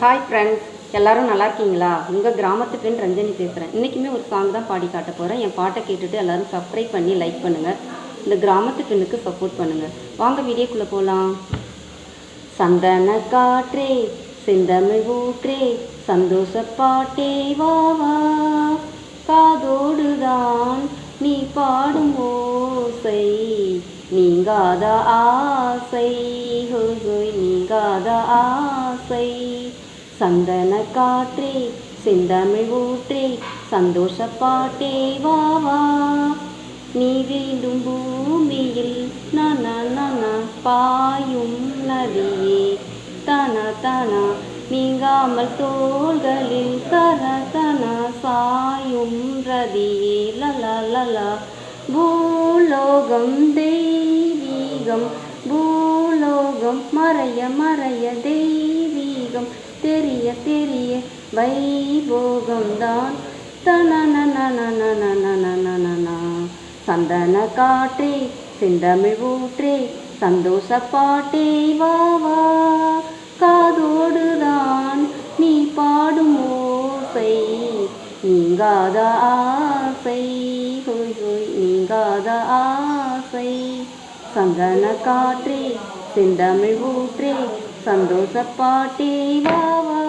Hi friends எல்லாரும் நல்லா இருக்கீங்களா? உங்கள் கிராமத்து பெண் ரஞ்சனி பேசுகிறேன் இன்றைக்குமே ஒரு சாங் தான் பாடி காட்ட போகிறேன் என் பாட்டை கேட்டுட்டு எல்லாரும் சப்ஸ்கிரைப் பண்ணி லைக் பண்ணுங்கள் இந்த கிராமத்து பெண்ணுக்கு சப்போர்ட் பண்ணுங்கள் வாங்க வீடியோக்குள்ளே போகலாம் சந்தன காற்றே சிந்தமை ஊற்றே சந்தோஷ பாட்டே வா வா. காதோடுதான் நீ பாடும் ஓசை. நீங்காத ஆசை. ஹோய் நீங்காத ஆசை. சந்தன காற்றே செந்தமிழ் ஊற்றே சந்தோஷ பாட்டே வா வா. நீ வேண்டும் பூமியில் நன நன பாயும் நதியே. தன தன நீங்காமல் தோள்களில் தர தன சாயும் ரதியே. லலா லலா பூலோகம் தெய்வீகம் பூலோகம் மறைய மறைய தெய்வீகம் வைபோகம்தான். தனனனனனனனனனனனனா. சந்தன காற்றே செந்தமிழ் ஊற்றே சந்தோஷ பாட்டே வா வா. காதோடுதான் நீ பாடும் ஓசை. நீங்காத ஆசை ஹோய் ஹோய் நீங்காத ஆசை. சந்தன காற்றே செந்தமிழ் ஊற்றே சந்தோஷ பாட்டே வா வா.